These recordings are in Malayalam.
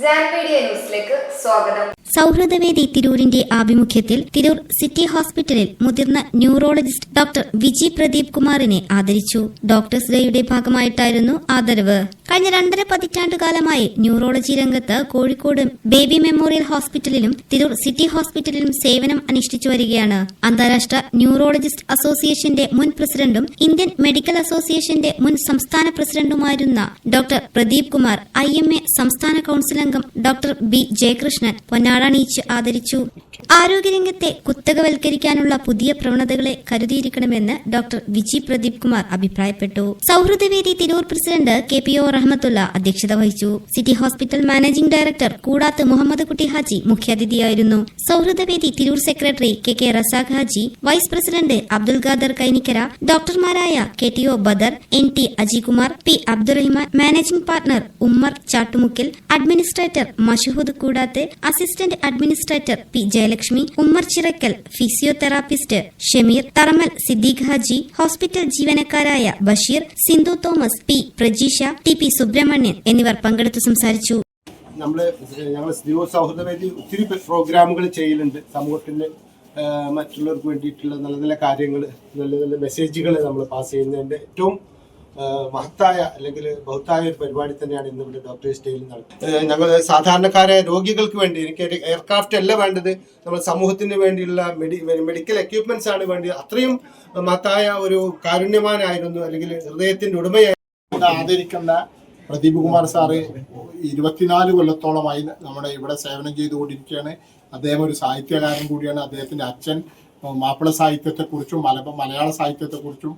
ന്യൂസിലേക്ക് സ്വാഗതം. സൗഹൃദവേദി തിരൂരിന്റെ ആഭിമുഖ്യത്തിൽ തിരൂർ സിറ്റി ഹോസ്പിറ്റലിൽ മുതിർന്ന ന്യൂറോളജിസ്റ്റ് ഡോക്ടർ വിജി പ്രദീപ് കുമാറിനെ ആദരിച്ചു. ഡോക്ടേഴ്സ് ഡേയുടെ ഭാഗമായിട്ടായിരുന്നു ആദരവ്. കഴിഞ്ഞ രണ്ടര പതിറ്റാണ്ടുകാലമായി ന്യൂറോളജി രംഗത്ത് കോഴിക്കോട് ബേബി മെമ്മോറിയൽ ഹോസ്പിറ്റലിലും തിരൂർ സിറ്റി ഹോസ്പിറ്റലിലും സേവനം അനുഷ്ഠിച്ചു വരികയാണ്. അന്താരാഷ്ട്ര ന്യൂറോളജിസ്റ്റ് അസോസിയേഷന്റെ മുൻ പ്രസിഡന്റും ഇന്ത്യൻ മെഡിക്കൽ അസോസിയേഷന്റെ മുൻ സംസ്ഥാന പ്രസിഡന്റുമായിരുന്ന ഡോക്ടർ പ്രദീപ് കുമാർ ഐ സംസ്ഥാന കൌൺസിൽ അംഗം ഡോക്ടർ ബി ജയകൃഷ്ണൻ പൊന്നാടാണീച്ച് ആദരിച്ചു. ആരോഗ്യരംഗത്തെ കുത്തകവൽക്കരിക്കാനുള്ള പുതിയ പ്രവണതകളെ കരുതിയിരിക്കണമെന്ന് ഡോക്ടർ വിജി പ്രദീപ് കുമാർ അഭിപ്രായപ്പെട്ടു. സൗഹൃദവേദി Tirur president K P O Rahmathulla അധ്യക്ഷത വഹിച്ചു. സിറ്റി ഹോസ്പിറ്റൽ മാനേജിംഗ് ഡയറക്ടർ കൂടാത്ത് മുഹമ്മദ് കുട്ടി ഹാജി മുഖ്യാതിഥിയായിരുന്നു. സൗഹൃദവേദി Tirur secretary K K Razak Haji vice president Abdul Khader Kainikkara ഡോക്ടർമാരായ K T O Badar N T Ajikumar P Abdurahiman managing partner Ummer ചാട്ടുമുക്കിൽ administrator Mashhood കൂടാത്തെ assistant administrator P Jayalakshmi Ummer Chirakkal physiotherapist Shameer Tharamal Siddique Haji hospital ജീവനക്കാരായ Basheer Sindhu Thomas P Prajeesha T P Subramanian എന്നിവർ പങ്കെടുത്തു സംസാരിച്ചു. നമ്മൾ ഞങ്ങൾ സ്ത്രീ സൗഹൃദ വേദി ഒത്തിരി പ്രോഗ്രാമുകൾ ചെയ്യലുണ്ട്. സമൂഹത്തിന് മറ്റുള്ളവർക്ക് വേണ്ടിയിട്ടുള്ള നല്ല നല്ല കാര്യങ്ങൾ നല്ല നല്ല മെസ്സേജുകൾ നമ്മൾ പാസ് ചെയ്യുന്നതിന്റെ ഏറ്റവും മഹത്തായ അല്ലെങ്കിൽ ബഹുത്തായ ഒരു പരിപാടി തന്നെയാണ് ഇന്ന് ഇവിടെ ഡോക്ടേഴ്സ് ഡേയിൽ നടത്തുന്നത് ഞങ്ങൾ സാധാരണക്കാരായ രോഗികൾക്ക് വേണ്ടി എനിക്ക് എയർക്രാഫ്റ്റ് അല്ല വേണ്ടത്. നമ്മൾ സമൂഹത്തിന് വേണ്ടിയുള്ള മെഡി മെഡിക്കൽ എക്യുപ്മെന്റ്സ് ആണ് വേണ്ടത്. അത്രയും മഹത്തായ ഒരു കാരുണ്യമാനായിരുന്നു അല്ലെങ്കിൽ ഹൃദയത്തിന്റെ ഉടമയായിരുന്നു ആദരിക്കുന്ന പ്രദീപ് കുമാർ സാറ് ഇരുപത്തിനാല് കൊല്ലത്തോളമായി നമ്മുടെ ഇവിടെ സേവനം ചെയ്തുകൊണ്ടിരിക്കുകയാണ്. അദ്ദേഹം ഒരു സാഹിത്യകാരൻ കൂടിയാണ്. അദ്ദേഹത്തിന്റെ അച്ഛൻ മാപ്പിള സാഹിത്യത്തെക്കുറിച്ചും മലബ മലയാള സാഹിത്യത്തെക്കുറിച്ചും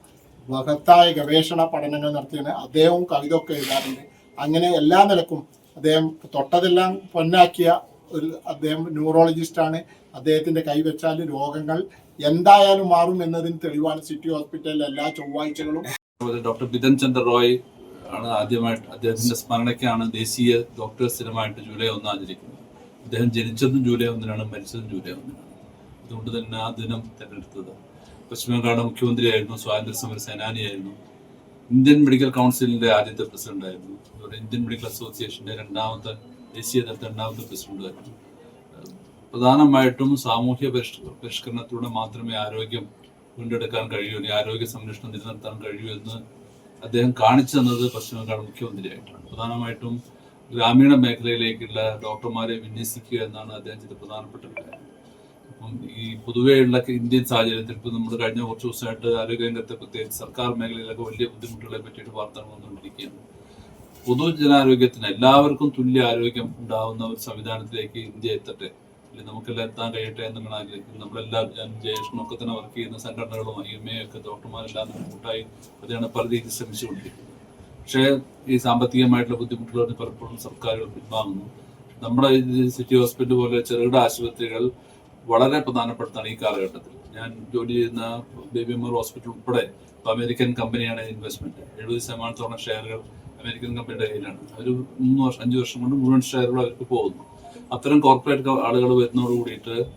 മഹത്തായ ഗവേഷണ പഠനങ്ങൾ നടത്തിയാണ്. അദ്ദേഹവും കവിത ഒക്കെ എഴുതാറുണ്ട്. അങ്ങനെ എല്ലാ നിലക്കും അദ്ദേഹം തൊട്ടതെല്ലാം പൊന്നാക്കിയ ഒരു അദ്ദേഹം ന്യൂറോളജിസ്റ്റാണ് അദ്ദേഹത്തിന്റെ കൈവച്ചാൽ രോഗങ്ങൾ എന്തായാലും മാറും എന്നതിന് തെളിവാണ് സിറ്റി ഹോസ്പിറ്റലിലെ എല്ലാ ചൊവ്വാഴ്ചകളും. ഡോക്ടർ ബിതൻ ചന്ദ്ര റോയ് ആണ് ആദ്യമായിട്ട് അദ്ദേഹത്തിന്റെ സ്മരണയ്ക്കാണ് ദേശീയ ഡോക്ടേഴ്സ് ദിനമായിട്ട് ജൂലൈ ഒന്ന് ആചരിക്കുന്നത്. അദ്ദേഹം ജനിച്ചതും ജൂലൈ ഒന്നിനാണ് മരിച്ചതും ജൂലൈ ഒന്നിനാണ്. അതുകൊണ്ട് തന്നെ ആ ദിനം തിരഞ്ഞെടുത്തത് പശ്ചിമ ബംഗാളിന്റെ മുഖ്യമന്ത്രിയായിരുന്നു സ്വാതന്ത്ര്യ സമര സേനാനിയായിരുന്നു. ഇന്ത്യൻ മെഡിക്കൽ കൗൺസിലിന്റെ ആദ്യത്തെ പ്രസിഡന്റായിരുന്നു അതുപോലെ ഇന്ത്യൻ മെഡിക്കൽ അസോസിയേഷന്റെ രണ്ടാമത്തെ ദേശീയ തലത്തിൽ രണ്ടാമത്തെ പ്രസിഡന്റായിരുന്നു പ്രധാനമായിട്ടും സാമൂഹ്യ പരിഷ്- പരിഷ്കരണത്തിലൂടെ മാത്രമേ ആരോഗ്യം വീണ്ടെടുക്കാൻ കഴിയൂ അല്ലെങ്കിൽ ആരോഗ്യ സംരക്ഷണം നിലനിർത്താൻ കഴിയൂ എന്ന് അദ്ദേഹം കാണിച്ചു തന്നത് പശ്ചിമ ബംഗാൾ മുഖ്യമന്ത്രിയായിട്ടാണ്. പ്രധാനമായിട്ടും ഗ്രാമീണ മേഖലയിലേക്കുള്ള ഡോക്ടർമാരെ വിന്യസിക്കുക എന്നാണ് അദ്ദേഹം ചെയ്ത പ്രധാനപ്പെട്ട കാര്യം. അപ്പം ഈ പൊതുവെയുള്ള ഇന്ത്യൻ സാഹചര്യത്തിൽ ഇപ്പം നമ്മൾ കഴിഞ്ഞ കുറച്ച് ദിവസമായിട്ട് ആരോഗ്യരംഗത്തെ പ്രത്യേകിച്ച് സർക്കാർ മേഖലയിലൊക്കെ വലിയ ബുദ്ധിമുട്ടുകളെ പറ്റിയിട്ട് വാർത്തകൾ വന്നുകൊണ്ടിരിക്കുകയാണ്. പൊതുജനാരോഗ്യത്തിന് എല്ലാവർക്കും തുല്യ ആരോഗ്യം ഉണ്ടാവുന്ന ഒരു സംവിധാനത്തിലേക്ക് ഇന്ത്യ എത്തട്ടെ അല്ലെങ്കിൽ നമുക്കെല്ലാം എത്താൻ കഴിയട്ടെ എന്നുള്ള ആഗ്രഹിക്കുന്നു നമ്മളെല്ലാം ജയേഷനൊക്കെ തന്നെ വർക്ക് ചെയ്യുന്ന സംഘടനകളും ഐ എം എ ഒക്കെ ഡോക്ടർമാരെല്ലാം കൂട്ടായി അതിനാണ് പല രീതിയിൽ ശ്രമിച്ചുകൊണ്ടിരിക്കുന്നത് പക്ഷേ ഈ സാമ്പത്തികമായിട്ടുള്ള ബുദ്ധിമുട്ടുകൾ പലപ്പോഴും സർക്കാരുകൾ പിൻവാങ്ങുന്നു നമ്മുടെ സിറ്റി ഹോസ്പിറ്റൽ പോലെ ചെറുകിട ആശുപത്രികൾ വളരെ പ്രധാനപ്പെട്ടതാണ് ഈ കാലഘട്ടത്തിൽ. ഞാൻ ജോലി ചെയ്യുന്ന ബേബി മെമ്മോർ ഹോസ്പിറ്റൽ ഉൾപ്പെടെ അമേരിക്കൻ കമ്പനിയാണ് ഇൻവെസ്റ്റ്മെന്റ് എഴുപത് ശതമാനത്തോളം ഷെയറുകൾ അമേരിക്കൻ കമ്പനിയുടെ കയ്യിലാണ്. ഒരു മൂന്ന് വർഷം അഞ്ച് വർഷം കൊണ്ട് മുഴുവൻ ഷെയറുകൾ അവർക്ക് പോകുന്നു. അത്തരം കോർപ്പറേറ്റ് ആളുകൾ വരുന്നതോട് കൂടിയിട്ട്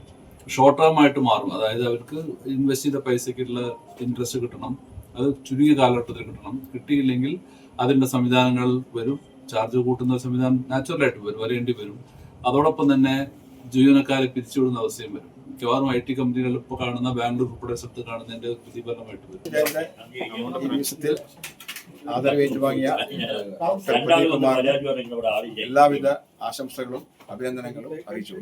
ഷോർട്ട് ടേം ആയിട്ട് മാറും. അതായത് അവർക്ക് ഇൻവെസ്റ്റ് ചെയ്ത പൈസക്കുള്ള ഇൻട്രസ്റ്റ് കിട്ടണം. അത് ചുരുങ്ങിയ കാലഘട്ടത്തിൽ കിട്ടണം. കിട്ടിയില്ലെങ്കിൽ അതിന്റെ സംവിധാനങ്ങൾ വരും. ചാർജ് കൂട്ടുന്ന സംവിധാനം നാച്ചുറലായിട്ട് വരും. വരേണ്ടി വരും. അതോടൊപ്പം തന്നെ ജീവനക്കാരെ പിരിച്ചുവിടുന്ന അവസ്ഥയും വരും. മിക്കവാറും ഐ ടി കമ്പനികൾ ഇപ്പോൾ കാണുന്ന ബാംഗ്ലൂർ ഉൾപ്പെടെ സ്ഥലത്ത് കാണുന്നതിന്റെ പ്രതിഫലമായിട്ട് വരും. ആദരവേറ്റുവാങ്ങിയ എല്ലാവിധ ആശംസകളും അഭിനന്ദനങ്ങളും അറിയിച്ചു